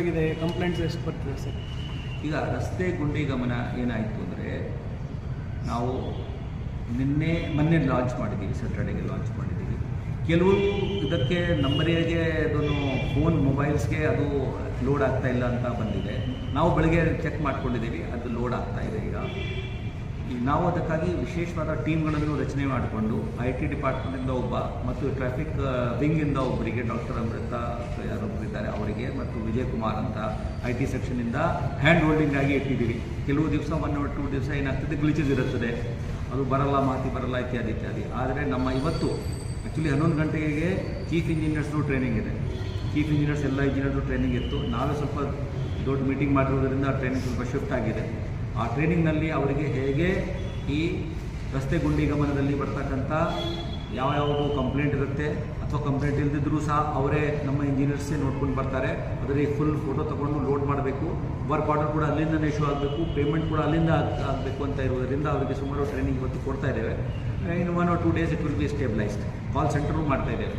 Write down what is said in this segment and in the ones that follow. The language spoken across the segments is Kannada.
ಆಗಿದೆ ಕಂಪ್ಲೇಂಟ್ಸ್ ಎಷ್ಟು ಬರ್ತಿದೆ ಸರ್? ಈಗ ರಸ್ತೆ ಗುಂಡಿ ಗಮನ ಏನಾಯಿತು ಅಂದರೆ, ನಾವು ನಿನ್ನೆ, ಮೊನ್ನೆ ಲಾಂಚ್ ಮಾಡಿದ್ದೀವಿ ಸ್ಯಾಟರ್ಡೆಗೆ ಲಾಂಚ್ ಮಾಡಿದ್ದೀವಿ ಕೆಲವು ಇದಕ್ಕೆ ನಂಬರಿಗೆ ಅದನ್ನು ಫೋನ್ ಮೊಬೈಲ್ಸ್ಗೆ ಅದು ಲೋಡ್ ಆಗ್ತಾ ಇಲ್ಲ ಅಂತ ಬಂದಿದೆ. ನಾವು ಬೆಳಗ್ಗೆ ಚೆಕ್ ಮಾಡ್ಕೊಂಡಿದ್ದೀವಿ, ಅದು ಲೋಡ್ ಆಗ್ತಾ ಇದೆ ಈಗ. ನಾವು ಅದಕ್ಕಾಗಿ ವಿಶೇಷವಾದ ಟೀಮ್ಗಳನ್ನು ರಚನೆ ಮಾಡಿಕೊಂಡು ಐ ಟಿ ಡಿಪಾರ್ಟ್ಮೆಂಟಿಂದ ಒಬ್ಬ ಮತ್ತು ಟ್ರಾಫಿಕ್ ವಿಂಗಿಂದ ಒಬ್ಬರಿಗೆ ಡಾಕ್ಟರ್ ಅಮೃತ ಯಾರೊಬ್ಬರಿದ್ದಾರೆ ಅವರಿಗೆ ಮತ್ತು ವಿಜಯ್ ಕುಮಾರ್ ಅಂತ ಐ ಟಿ ಸೆಕ್ಷನಿಂದ ಹ್ಯಾಂಡ್ ಹೋಲ್ಡಿಂಗ್ ಆಗಿ ಇಟ್ಟಿದ್ದೀವಿ. ಕೆಲವು ದಿವಸ ಒನ್ ಆರ್ ಟೂ ದಿವಸ ಏನಾಗ್ತದೆ ಗ್ಲಿಚಸ್ ಇರುತ್ತದೆ. ಅದು ಬರಲ್ಲ, ಮಾತಿ ಬರಲ್ಲ ಇತ್ಯಾದಿ ಇತ್ಯಾದಿ. ಆದರೆ ನಮ್ಮ ಇವತ್ತು ಆ್ಯಕ್ಚುಲಿ ಹನ್ನೊಂದು ಗಂಟೆಗೆ ಚೀಫ್ ಇಂಜಿನಿಯರ್ಸ್ದು ಟ್ರೈನಿಂಗ್ ಇದೆ. ಚೀಫ್ ಇಂಜಿನಿಯರ್ಸ್ ಎಲ್ಲ ಇಂಜಿನಿಯರ್ದು ಟ್ರೈನಿಂಗ್ ಇತ್ತು. ನಾವೇ ಸ್ವಲ್ಪ ದೊಡ್ಡ ಮೀಟಿಂಗ್ ಮಾಡಿರೋದ್ರಿಂದ ಟ್ರೈನಿಂಗ್ ಸ್ವಲ್ಪ ಶಿಫ್ಟ್ ಆಗಿದೆ. ಆ ಟ್ರೈನಿಂಗ್ನಲ್ಲಿ ಅವರಿಗೆ ಹೇಗೆ ಈ ರಸ್ತೆ ಗುಂಡಿ ಗಮನದಲ್ಲಿ ಬರ್ತಕ್ಕಂಥ ಯಾವ ಯಾವುದು ಕಂಪ್ಲೇಂಟ್ ಇರುತ್ತೆ ಅಥವಾ ಕಂಪ್ಲೇಂಟ್ ಇಲ್ದಿದ್ರೂ ಸಹ ಅವರೇ ನಮ್ಮ ಇಂಜಿನಿಯರ್ಸೇ ನೋಡ್ಕೊಂಡು ಬರ್ತಾರೆ. ಅದರಲ್ಲಿ ಫುಲ್ ಫೋಟೋ ತೊಗೊಂಡು ಲೋಡ್ ಮಾಡಬೇಕು. ವರ್ಕ್ ಆರ್ಡರ್ ಕೂಡ ಅಲ್ಲಿಂದ ಇಶ್ಯೂ ಆಗಬೇಕು. ಪೇಮೆಂಟ್ ಕೂಡ ಅಲ್ಲಿಂದ ಆಗಬೇಕು ಅಂತ ಇರುವುದರಿಂದ ಅವರಿಗೆ ಸುಮಾರು ಟ್ರೈನಿಂಗ್ ಇವತ್ತು ಕೊಡ್ತಾ ಇದ್ದೇವೆ. ಇನ್ನು one or two days it will be stabilised call centre ಮಾಡ್ತಾ ಇದ್ದೇವೆ.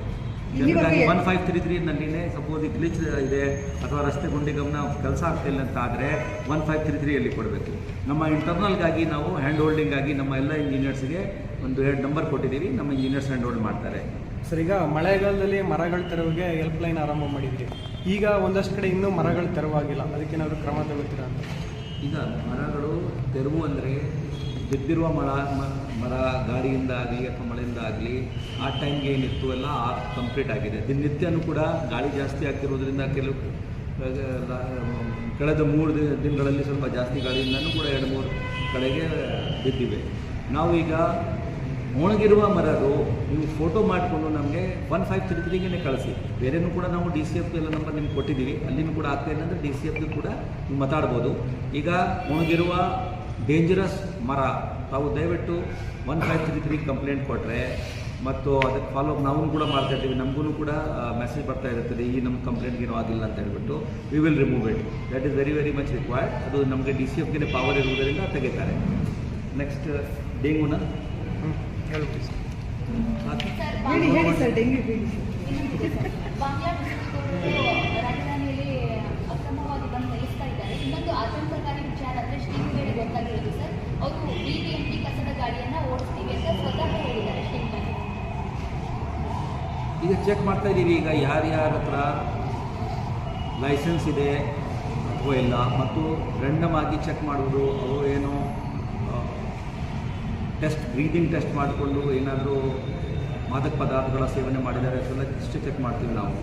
ಒನ್ ಫೈವ್ ತ್ರೀ ತ್ರೀನಲ್ಲಿನೇ ಸಪೋಸ್ ಗ್ಲಿಚ್ ಇದೆ ಅಥವಾ ರಸ್ತೆ ಗುಂಡಿ ಗಮನ ಕೆಲಸ ಆಗ್ತಿಲ್ಲ ಅಂತ ಆದರೆ ಒನ್ ಫೈವ್ ತ್ರೀ ತ್ರೀಯಲ್ಲಿ ಕೊಡಬೇಕು. ನಮ್ಮ ಇಂಟರ್ನಲ್ಗಾಗಿ ನಾವು ಹ್ಯಾಂಡ್ ಹೋಲ್ಡಿಂಗಾಗಿ ನಮ್ಮ ಎಲ್ಲ ಇಂಜಿನಿಯರ್ಸ್ಗೆ ಒಂದು ಎರಡು ನಂಬರ್ ಕೊಟ್ಟಿದ್ದೀವಿ. ನಮ್ಮ ಇಂಜಿನಿಯರ್ಸ್ ಹ್ಯಾಂಡ್ ಹೋಲ್ಡ್ ಮಾಡ್ತಾರೆ. ಸರ್ ಈಗ ಮಳೆಗಾಲದಲ್ಲಿ ಮರಗಳ ತೆರವಿಗೆ ಹೆಲ್ಪ್ ಲೈನ್ ಆರಂಭ ಮಾಡಿದ್ವಿ ಈಗ ಒಂದಷ್ಟು ಕಡೆ ಇನ್ನೂ ಮರಗಳು ತೆರವಾಗಿಲ್ಲ. ಅದಕ್ಕೇನಾದರೂ ಕ್ರಮ ತಗೋತೀರಾ ಅಂತ? ಈಗ ಮರಗಳು ತೆರವು ಅಂದರೆ ಬಿದ್ದಿರುವ ಮಳ ಮರ ಗಾಳಿಯಿಂದ ಆಗಲಿ ಅಥವಾ ಮಳೆಯಿಂದ ಆಗಲಿ ಆ ಟೈಮ್ಗೆ ಏನಿತ್ತು ಎಲ್ಲ ಕಂಪ್ಲೀಟ್ ಆಗಿದೆ. ದಿನನಿತ್ಯನೂ ಕೂಡ ಗಾಳಿ ಜಾಸ್ತಿ ಆಗ್ತಿರೋದ್ರಿಂದ ಕೆಲವು ಕಳೆದ ಮೂರು ದಿನ ದಿನಗಳಲ್ಲಿ ಸ್ವಲ್ಪ ಜಾಸ್ತಿ ಗಾಳಿಯಿಂದನೂ ಕೂಡ ಎರಡು ಮೂರು ಕಡೆಗೆ ಬಿದ್ದಿವೆ. ನಾವು ಈಗ ಒಣಗಿರುವ ಮರಗಳು ನೀವು ಫೋಟೋ ಮಾಡಿಕೊಂಡು ನಮಗೆ ಒನ್ ಫೈವ್ ತ್ರೀ ಕಳಿಸಿ. ಬೇರೆನೂ ಕೂಡ ನಾವು ಡಿ ಸಿ ಎಫ್ ಎಲ್ಲ ನಂಬರ್ ನಿಮ್ಗೆ ಕೊಟ್ಟಿದ್ದೀವಿ. ಅಲ್ಲಿನೂ ಕೂಡ ಆಗ್ತಾ ಇಲ್ಲ ಅಂದರೆ ಡಿ ಸಿ ಎಫ್ ಕೂಡ ನೀವು ಮಾತಾಡ್ಬೋದು. ಈಗ ಒಣಗಿರುವ ಡೇಂಜರಸ್ ಮರ. ತಾವು ದಯವಿಟ್ಟು one five three three complaint ಕೊಟ್ಟರೆ ಮತ್ತು ಅದಕ್ಕೆ ಫಾಲೋ ಅಪ್ ನಾವು ಕೂಡ ಮಾಡ್ತಾ ಇದ್ದೀವಿ. ನಮಗೂ ಕೂಡ ಮೆಸೇಜ್ ಬರ್ತಾ ಇರುತ್ತದೆ ಈ ನಮ್ಮ ಕಂಪ್ಲೇಂಟ್ಗೆ ಏನೂ ಆಗಿಲ್ಲ ಅಂತ ಹೇಳ್ಬಿಟ್ಟು we will remove it that is very very much required ಅದು ನಮಗೆ ಡಿ ಸಿ ಎಫ್ಗೆ ಪವರ್ ಇರುವುದರಿಂದ ತೆಗಿತಾರೆ ನೆಕ್ಸ್ಟ್ ಡೆಂಗೂನ ಹೇಳಿ ಸರ್ ಡೆಂಗ್ಯೂ ಈಗ ಚೆಕ್ ಮಾಡ್ತಾ ಇದ್ದೀವಿ ಈಗ ಯಾರ್ಯಾರ ಹತ್ರ ಲೈಸೆನ್ಸ್ ಇದೆ ಅಥವಾ ಇಲ್ಲ? ಮತ್ತು ರೆಂಡಮ್ ಆಗಿ ಚೆಕ್ ಮಾಡೋದು ಅವರು ಏನು ಟೆಸ್ಟ್ ಬ್ರೀದಿಂಗ್ ಟೆಸ್ಟ್ ಮಾಡಿಕೊಂಡು ಏನಾದರೂ ಮಾದಕ ಪದಾರ್ಥಗಳ ಸೇವನೆ ಮಾಡಿದ್ದಾರೆ ಅದೆಲ್ಲ ಇಷ್ಟು ಚೆಕ್ ಮಾಡ್ತೀವಿ ನಾವು.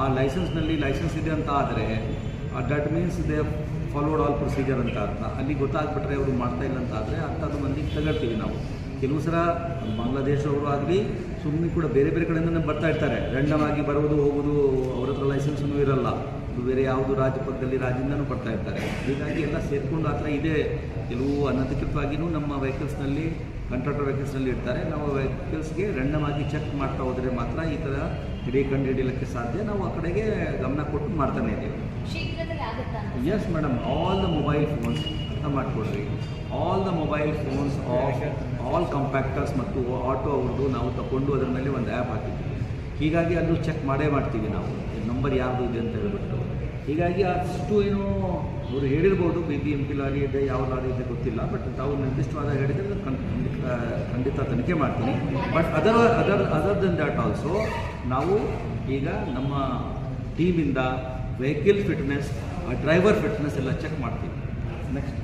ಆ ಲೈಸೆನ್ಸ್ನಲ್ಲಿ ಲೈಸೆನ್ಸ್ ಇದೆ ಅಂತ ಆದರೆ ದಟ್ ಮೀನ್ಸ್ ಇದೆ ಫಾಲೋಡ್ ಆಲ್ ಪ್ರೊಸೀಜರ್ ಅಂತ ಅರ್ಥ. ಅಲ್ಲಿ ಗೊತ್ತಾಗ್ಬಿಟ್ರೆ ಅವರು ಮಾಡ್ತಾ ಇಲ್ಲ ಅಂತ ಆದರೆ ಅಂಥದ್ದು ಮಂದಿಗೆ ತಗೊಳ್ತೀವಿ ನಾವು. ಕೆಲವು ಸಲ ಬಾಂಗ್ಲಾದೇಶವರು ಆಗಲಿ ಸುಮ್ಮನೆ ಕೂಡ ಬೇರೆ ಬೇರೆ ಕಡೆಯಿಂದ ಬರ್ತಾ ಇರ್ತಾರೆ. ರ್ಯಾಂಡಮ್ ಆಗಿ ಬರುವುದು, ಹೋಗುವುದು, ಅವ್ರ ಹತ್ರ ಲೈಸೆನ್ಸೂ ಇರಲ್ಲ. ಬೇರೆ ಯಾವುದು ರಾಜ್ಯ ಪಕ್ಕದಲ್ಲಿ ರಾಜ್ಯದಿಂದನೂ ಬರ್ತಾ ಇರ್ತಾರೆ. ಹೀಗಾಗಿ ಎಲ್ಲ ಸೇರಿಕೊಂಡು ಆ ಥರ ಇದೆ. ಕೆಲವು ಅನಧಿಕೃತವಾಗಿಯೂ ನಮ್ಮ ವೆಹಿಕಲ್ಸ್ನಲ್ಲಿ ಕಂಟ್ರಾಕ್ಟರ್ ವೆಹಿಕಲ್ಸ್ನಲ್ಲಿ ಇರ್ತಾರೆ. ನಾವು ವೆಹಿಕಲ್ಸ್ಗೆ ರ್ಯಾಂಡಮ್ ಆಗಿ ಚೆಕ್ ಮಾಡ್ತಾ ಹೋದರೆ ಮಾತ್ರ ಈ ಥರ ಹಿಡಿ ಕಂಡು ಹಿಡಿಯಲಿಕ್ಕೆ ಸಾಧ್ಯ. ನಾವು ಆ ಕಡೆಗೆ ಗಮನ ಕೊಟ್ಟು ಮಾಡ್ತಾನೆ ಇದ್ದೀವಿ. Yes madam all the mobile phones ಅರ್ಥ ಮಾಡಿಕೊಡ್ರಿ all the mobile phones of all compactors ಮತ್ತು ಆಟೋ ಅವ್ರದ್ದು ನಾವು ತಗೊಂಡು ಅದರ ಮೇಲೆ ಒಂದು ಆ್ಯಪ್ ಹಾಕಿದ್ದೀವಿ. ಹೀಗಾಗಿ ಅದು ಚೆಕ್ ಮಾಡೇ ಮಾಡ್ತೀವಿ ನಾವು. ನಂಬರ್ ಯಾವುದು ಇದೆ ಅಂತ ಹೇಳ್ಬಿಟ್ಟು. ಹೀಗಾಗಿ ಅಷ್ಟು ಏನು ಅವರು ಹೇಳಿರ್ಬೋದು, B B M P lorry ಇದೆ, ಯಾವ ಲಾರಿ ಇದೆ ಗೊತ್ತಿಲ್ಲ ಬಟ್ ತಾವು ನಿರ್ದಿಷ್ಟವಾದ ಹೇಳಿದರೆ ಖಂಡಿತ ತನಿಖೆ ಮಾಡ್ತೀನಿ. But other other other then that also ನಾವು ಈಗ ನಮ್ಮ ಟೀಮಿಂದ ವೆಹಿಕಲ್ ಫಿಟ್ನೆಸ್ ಆ ಡ್ರೈವರ್ ಫಿಟ್ನೆಸ್ ಎಲ್ಲ ಚೆಕ್ ಮಾಡ್ತೀವಿ. ನೆಕ್ಸ್ಟ್